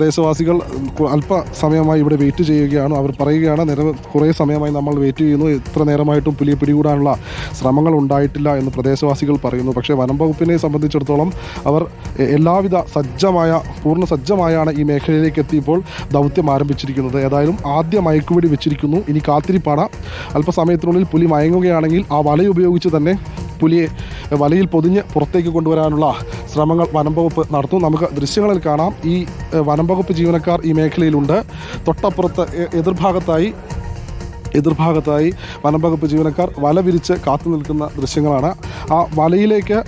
പ്രദേശവാസികൾ അല്പസമയമായി ഇവിടെ വെയിറ്റ് ചെയ്യുകയാണ്. അവർ പറയുകയാണ് നിര കുറേ സമയമായി നമ്മൾ വെയിറ്റ് ചെയ്യുന്നു. ഇത്ര നേരമായിട്ടും പുലിയെ പിടികൂടാനുള്ള ശ്രമങ്ങൾ ഉണ്ടായിട്ടില്ല എന്ന് പ്രദേശവാസികൾ പറയുന്നു. പക്ഷേ വനം വകുപ്പിനെ സംബന്ധിച്ചിടത്തോളം അവർ എല്ലാവിധ സജ്ജമായ പൂർണ സജ്ജമായാണ് ഈ മേഖലയിലേക്ക് എത്തിയപ്പോൾ ദൗത്യം ആരംഭിച്ചിരിക്കുന്നത്. ഏതായാലും ആദ്യ മയക്കുപിടി വെച്ചിരിക്കുന്നു. ഇനി കാത്തിരിപ്പാണ്. അല്പസമയത്തിനുള്ളിൽ പുലി മയങ്ങുകയാണെങ്കിൽ ആ വല ഉപയോഗിച്ച് തന്നെ പുലിയെ വലയിൽ പൊതിഞ്ഞ് പുറത്തേക്ക് കൊണ്ടുവരാനുള്ള ശ്രമങ്ങൾ വനംവകുപ്പ് നടത്തും. നമുക്ക് ദൃശ്യങ്ങളിൽ കാണാം. ഈ വനംവകുപ്പ് ജീവനക്കാർ ഈ മേഖലയിലുണ്ട്. തൊട്ടപ്പുറത്ത് എതിർഭാഗത്തായി എതിർഭാഗത്തായി വനംവകുപ്പ് ജീവനക്കാർ വല വിരിച്ച് കാത്തു നിൽക്കുന്ന ദൃശ്യങ്ങളാണ്. ആ വലയിലേക്ക്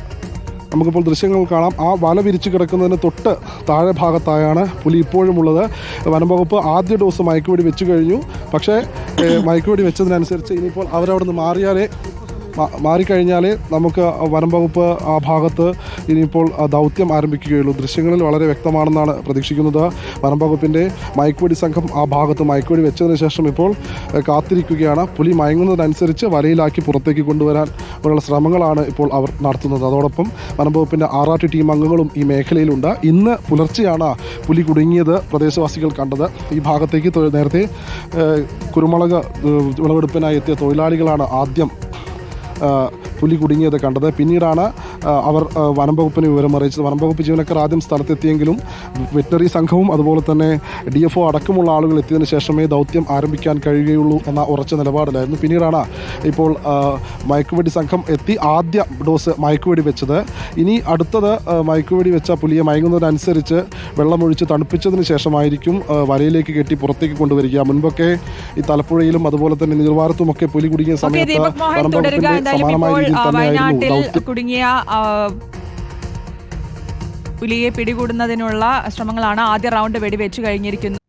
നമുക്കിപ്പോൾ ദൃശ്യങ്ങൾ കാണാം. ആ വല വിരിച്ച് കിടക്കുന്നതിന് തൊട്ട് താഴെ ഭാഗത്തായാണ് പുലി ഇപ്പോഴും ഉള്ളത്. വനംവകുപ്പ് ആദ്യ ഡോസ് മയക്കുവെടി വെച്ചു കഴിഞ്ഞു. പക്ഷേ മയക്കുവെടി വെച്ചതിനനുസരിച്ച് ഇനിയിപ്പോൾ അവരവിടെ നിന്ന് മാറിയാലേ മാ- മാറിക്കഴിഞ്ഞാലേ നമുക്ക് വനം വകുപ്പ് ആ ഭാഗത്ത് ഇനിയിപ്പോൾ ദൗത്യം ആരംഭിക്കുകയുള്ളൂ. ദൃശ്യങ്ങളിൽ വളരെ വ്യക്തമാണെന്നാണ് പ്രതീക്ഷിക്കുന്നത്. വനം വകുപ്പിന്റെ മയക്കുവെടി സംഘം ആ ഭാഗത്ത് മയക്കുവെടി വെച്ചതിന് ശേഷം ഇപ്പോൾ കാത്തിരിക്കുകയാണ്. പുലി മയങ്ങുന്നതനുസരിച്ച് വലയിലാക്കി പുറത്തേക്ക് കൊണ്ടുവരാൻ ഉള്ള ശ്രമങ്ങളാണ് ഇപ്പോൾ അവർ നടത്തുന്നത്. അതോടൊപ്പം വനം വകുപ്പിന്റെ ആർ ആർ ടീം അംഗങ്ങളും ഈ മേഖലയിലുണ്ട്. ഇന്ന് പുലർച്ചെയാണ് പുലി കുടുങ്ങിയത് പ്രദേശവാസികൾ കണ്ടത്. ഈ ഭാഗത്തേക്ക് നേരത്തെ കുരുമുളക് വിളവെടുപ്പിനായി എത്തിയ തൊഴിലാളികളാണ് ആദ്യം പുലി കുടുങ്ങിയത് കണ്ടത്. പിന്നീടാണ് അവർ വനം വകുപ്പിന് വിവരം അറിയിച്ചത്. വനം വകുപ്പ് ജീവനക്കാർ ആദ്യം സ്ഥലത്തെത്തിയെങ്കിലും വെറ്ററി സംഘവും അതുപോലെ തന്നെ ഡി എഫ് ഒ അടക്കമുള്ള ആളുകൾ എത്തിയതിനു ശേഷമേ ദൗത്യം ആരംഭിക്കാൻ കഴിയുകയുള്ളൂ എന്ന ഉറച്ച നിലപാടിലായിരുന്നു. പിന്നീടാണ് ഇപ്പോൾ മയക്കുവെടി സംഘം എത്തി ആദ്യ ഡോസ് മയക്കുവെടി വെച്ചത്. ഇനി അടുത്തത് മയക്കുവെടി വെച്ച പുലിയെ മയങ്ങുന്നതിനനുസരിച്ച് വെള്ളമൊഴിച്ച് തണുപ്പിച്ചതിന് ശേഷമായിരിക്കും വരയിലേക്ക് വലയിലേക്ക് കെട്ടി പുറത്തേക്ക് കൊണ്ടുവരിക. മുൻപൊക്കെ ഈ തലപ്പുഴയിലും അതുപോലെ തന്നെ നീർവാരത്തുമൊക്കെ പുലി കുടുങ്ങിയ സമയത്ത് കുടുങ്ങിയ പുലിയെ പിടികൂടുന്നതിനുള്ള ശ്രമങ്ങളാണ് ആദ്യ റൗണ്ട് വെടിവെച്ച് കഴിഞ്ഞിരിക്കുന്നത്.